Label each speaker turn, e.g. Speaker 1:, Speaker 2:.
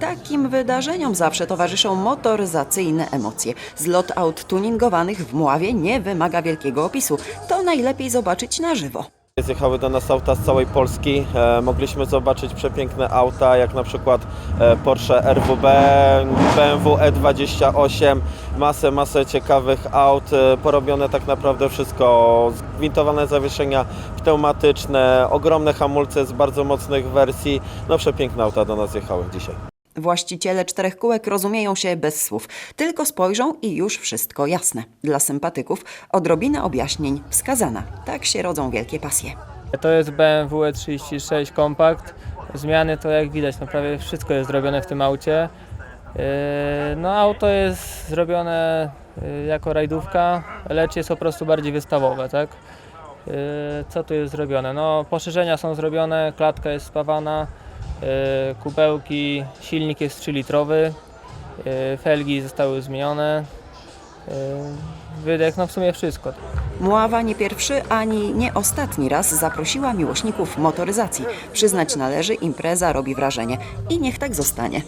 Speaker 1: Takim wydarzeniom zawsze towarzyszą motoryzacyjne emocje. Zlot aut tuningowanych w Mławie nie wymaga wielkiego opisu. To najlepiej zobaczyć na żywo.
Speaker 2: Zjechały do nas auta z całej Polski. E, mogliśmy zobaczyć przepiękne auta, jak na przykład e, Porsche RWB, BMW E28, masę, masę ciekawych aut. E, porobione tak naprawdę wszystko. Zgwintowane zawieszenia pneumatyczne, ogromne hamulce z bardzo mocnych wersji. No przepiękne auta do nas jechały dzisiaj.
Speaker 1: Właściciele czterech kółek rozumieją się bez słów. Tylko spojrzą i już wszystko jasne. Dla sympatyków odrobina objaśnień wskazana. Tak się rodzą wielkie pasje.
Speaker 3: To jest BMW E36 Compact. Zmiany to jak widać, no prawie wszystko jest zrobione w tym aucie. Yy, No auto jest zrobione yy, jako rajdówka, lecz jest po prostu bardziej wystawowe, tak? Yy, Co tu jest zrobione? No poszerzenia są zrobione, klatka jest spawana, kubełki, silnik jest 3-litrowy, yy, felgi zostały zmienione, yy, wydech, no w sumie wszystko.
Speaker 1: Mława nie pierwszy ani nie ostatni raz zaprosiła miłośników motoryzacji. Przyznać należy, impreza robi wrażenie. I niech tak zostanie.